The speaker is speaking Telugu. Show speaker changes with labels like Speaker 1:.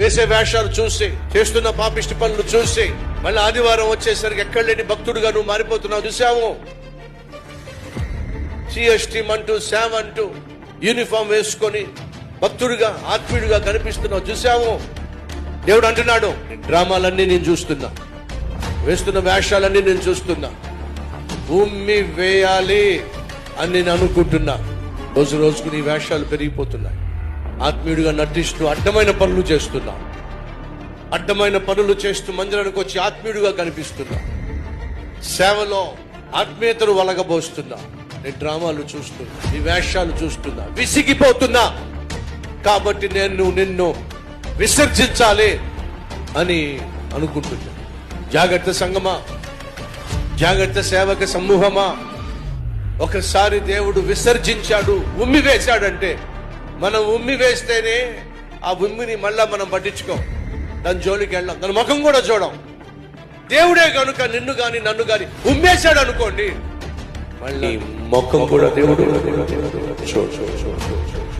Speaker 1: వేసే వేషాలు చూసి చేస్తున్న పాపిష్టి పనులు చూసి మళ్ళీ ఆదివారం వచ్చేసరికి ఎక్కడ లేని భక్తుడుగా నువ్వు మారిపోతున్నావు చూసావు? సిఎస్టీ అంటూ శామ్ అంటూ యూనిఫామ్ వేసుకొని భక్తుడిగా ఆత్మీయుడిగా కనిపిస్తున్నావు చూసావు? దేవుడు అంటున్నాడు డ్రామాలన్నీ నేను చూస్తున్నా. వేస్తున్న వేషాలన్నీ నేను చూస్తున్నా. భూమి వేయాలి అని నేను అనుకుంటున్నా. రోజు రోజుకు నీ వేషాలు పెరిగిపోతున్నాయి. ఆత్మీయుడిగా నటిస్తూ అడ్డమైన పనులు చేస్తున్నా. అడ్డమైన పనులు చేస్తూ మందిరానికి వచ్చి ఆత్మీయుడిగా కనిపిస్తున్నా. సేవలో ఆత్మీయతను వలగబోస్తున్నా. నీ డ్రామాలు చూస్తున్నా నీ వేషాలు చూస్తున్నా విసిగిపోతున్నా. కాబట్టి నేను నిన్ను విసర్జించాలి అని అనుకుంటున్నా. జాగ్రత్త సంగమా? జాగ్రత్త సేవక సమూహమా? ఒకసారి దేవుడు విసర్జించాడు ఉమ్మి వేశాడంటే మనం ఉమ్మి వేస్తేనే ఆ ఉమ్మిని మళ్ళా మనం పట్టించుకోం. దాని జోలికి వెళ్ళాం. దాని ముఖం కూడా చూడం. దేవుడే కనుక నిన్ను గాని నన్ను గాని ఉమ్మేశాడు అనుకోండి మళ్ళీ ముఖం కూడా దేవుడు. చూడు, చూడు, చూడు.